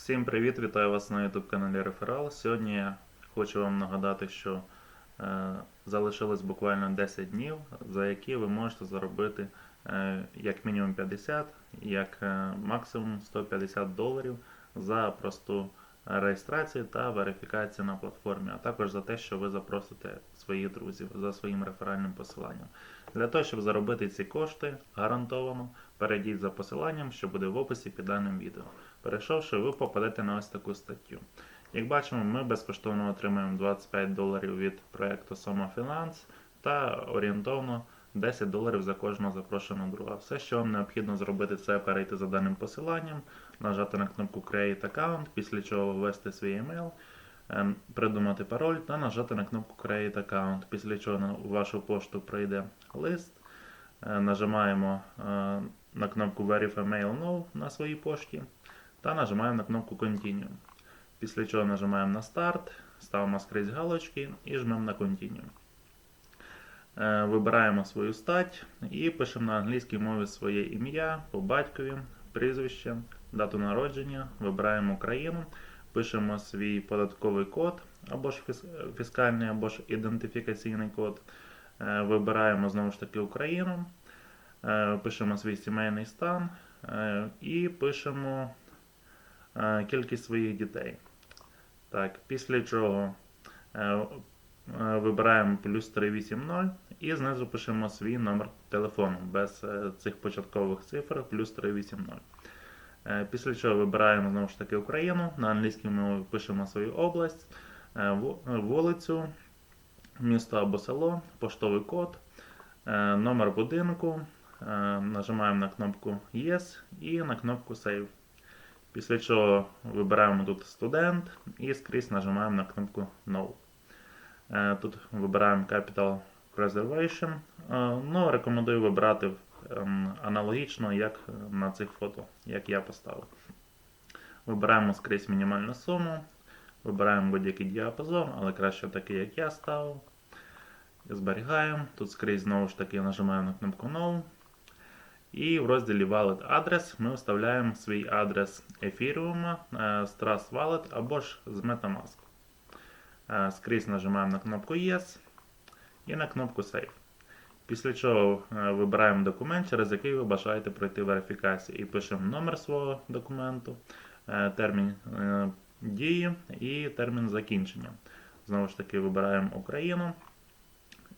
Всім привіт! Вітаю вас на YouTube каналі Реферал. Сьогодні я хочу вам нагадати, що е, залишилось буквально 10 днів, за які ви можете заробити е, як мінімум 50, як е, максимум 150 доларів за просту реєстрацію та верифікацію на платформі, а також за те, що ви запросите своїх друзів за своїм реферальним посиланням. Для того, щоб заробити ці кошти гарантовано, перейдіть за посиланням, що буде в описі під даним відео. Перейшовши, ви попадете на ось таку статтю. Як бачимо, ми безкоштовно отримаємо 25 доларів від проєкту Soma Finance та орієнтовно 10 доларів за кожного запрошеного друга. Все, що вам необхідно зробити, це перейти за даним посиланням, нажати на кнопку Create Account, після чого ввести свій емейл, ем, придумати пароль та нажати на кнопку Create Account, після чого на вашу пошту прийде лист. Е, Нажимаємо е, на кнопку Verify Mail No на своїй пошті та нажимаємо на кнопку Continue. Після чого нажимаємо на старт, ставимо скрізь галочки і жмемо на Continue. Е, Вибираємо свою стать і пишемо на англійській мові своє ім'я по батькові, прізвище, дату народження, вибираємо країну, пишемо свій податковий код або ж фіскальний, або ж ідентифікаційний код. Е, Вибираємо знову ж таки Україну, пишемо свій сімейний стан е, і пишемо е, кількість своїх дітей. Так, після чого е, е, вибираємо плюс 380 і знизу пишемо свій номер телефону без е, цих початкових цифр плюс 380. Е, Після чого вибираємо знову ж таки Україну. На англійській мові пишемо свою область, е, ву- е, вулицю, місто або село, поштовий код, е, номер будинку. Е, Нажимаємо на кнопку Yes і на кнопку Save. Після чого вибираємо тут студент і скрізь нажимаємо на кнопку No. Е, Тут вибираємо Capital Reservation. Е, Ну, рекомендую вибрати ем, аналогічно, як на цих фото, як я поставив. Вибираємо скрізь мінімальну суму, вибираємо будь-який діапазон, але краще такий, як я ставив. Зберігаємо. Тут скрізь знову ж таки нажимаємо на кнопку No. І в розділі Wallet Address ми вставляємо свій адрес Ethereum з Trust Wallet або ж з Metamask. Скрізь нажимаємо на кнопку Yes і на кнопку Save. Після чого е, вибираємо документ, через який ви бажаєте пройти верифікацію. І пишемо номер свого документу, е, термін е, дії і термін закінчення. Знову ж таки, вибираємо Україну.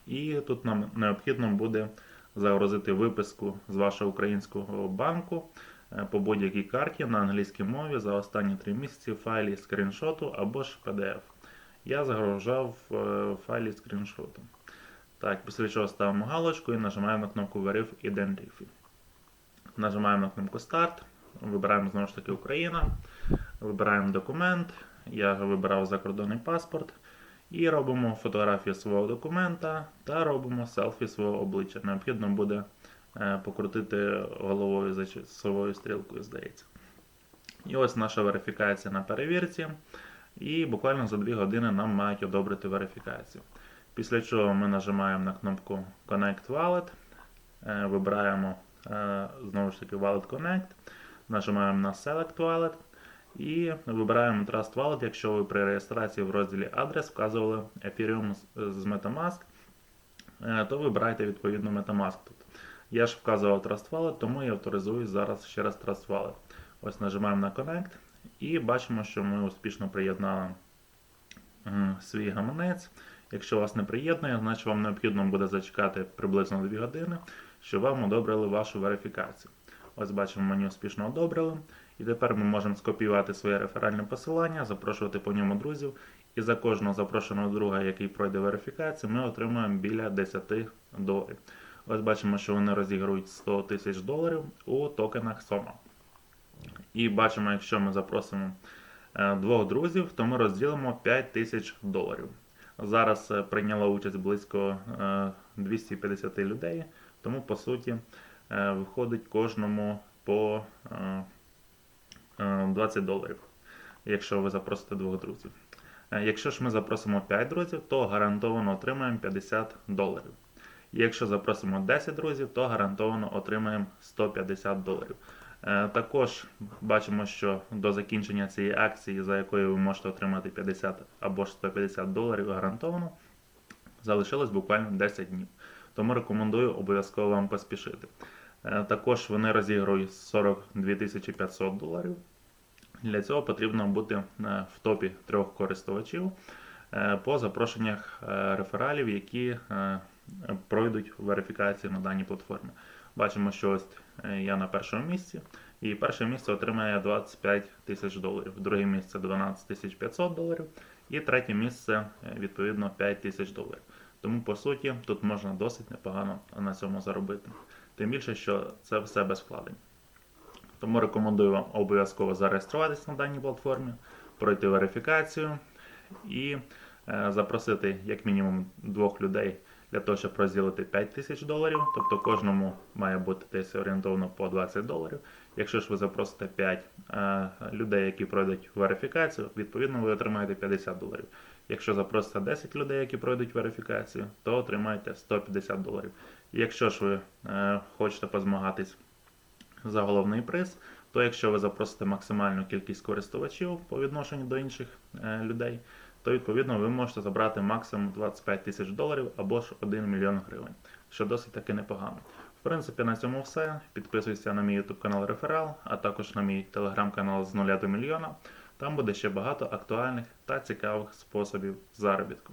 І тут нам необхідно буде загрузити виписку з вашого українського банку е, по будь-якій карті на англійській мові за останні 3 місяці в файлі скріншоту або ж PDF. Я загружав е, в файлі скріншоту. Так, після чого ставимо галочку і нажимаємо на кнопку Verify Identity. Нажимаємо на кнопку Start, вибираємо знову ж таки Україна, вибираємо документ. Я вибирав закордонний паспорт. І робимо фотографію свого документа та робимо селфі свого обличчя. Необхідно буде е, покрутити головою за часовою стрілкою, здається. І ось наша верифікація на перевірці. І буквально за 2 години нам мають одобрити верифікацію. Після чого ми нажимаємо на кнопку Connect Wallet, е, вибираємо е, знову ж таки Wallet Connect, нажимаємо на Select Wallet. І вибираємо Trust Wallet, якщо ви при реєстрації в розділі адрес вказували Ethereum з- Metamask, е, то вибирайте відповідно Metamask тут. Я ж вказував Trust Wallet, тому я авторизуюсь зараз ще раз Trust Wallet. Ось нажимаємо на Connect і бачимо, що ми успішно приєднали свій гаманець. Якщо вас не приєднує, значить вам необхідно буде зачекати приблизно 2 години, щоб вам одобрили вашу верифікацію. Ось бачимо, мені успішно одобрили. І тепер ми можемо скопіювати своє реферальне посилання, запрошувати по ньому друзів. І за кожного запрошеного друга, який пройде верифікацію, ми отримуємо біля 10 доларів. Ось бачимо, що вони розігрують 100 тисяч доларів у токенах Soma. І бачимо, якщо ми запросимо е, двох друзів, то ми розділимо 5 тисяч доларів. Зараз е, прийняло участь близько е, 250 людей, тому по суті е, виходить кожному по е, е, 20 доларів, якщо ви запросите двох друзів. Е, Якщо ж ми запросимо 5 друзів, то гарантовано отримаємо 50 доларів. Якщо запросимо 10 друзів, то гарантовано отримаємо 150 доларів. Е, Також бачимо, що до закінчення цієї акції, за якою ви можете отримати 50 або ж 150 доларів гарантовано, залишилось буквально 10 днів. Тому рекомендую обов'язково вам поспішити. Е, Також вони розігрують 42 500 доларів. Для цього потрібно бути е, в топі трьох користувачів е, по запрошеннях е, рефералів, які пройдуть верифікацію на даній платформі. Бачимо, що ось я на першому місці, і перше місце отримає 25 тисяч доларів, друге місце 12 тисяч 500 доларів, і третє місце відповідно 5 тисяч доларів. Тому, по суті, тут можна досить непогано на цьому заробити. Тим більше, що це все без вкладень. Тому рекомендую вам обов'язково зареєструватися на даній платформі, пройти верифікацію і е, запросити як мінімум двох людей для того, щоб розділити 5 тисяч доларів. Тобто кожному має бути десь орієнтовно по 20 доларів. Якщо ж ви запросите 5 е, людей, які пройдуть верифікацію, відповідно ви отримаєте 50 доларів. Якщо запросите 10 людей, які пройдуть верифікацію, то отримаєте 150 доларів. Якщо ж ви е, хочете позмагатись за головний приз, то якщо ви запросите максимальну кількість користувачів по відношенню до інших е, людей, то відповідно ви можете забрати максимум 25 тисяч доларів або ж 1 мільйон гривень, що досить таки непогано. В принципі, на цьому все. Підписуйся на мій YouTube канал Реферал, а також на мій телеграм-канал з нуля до мільйона. Там буде ще багато актуальних та цікавих способів заробітку.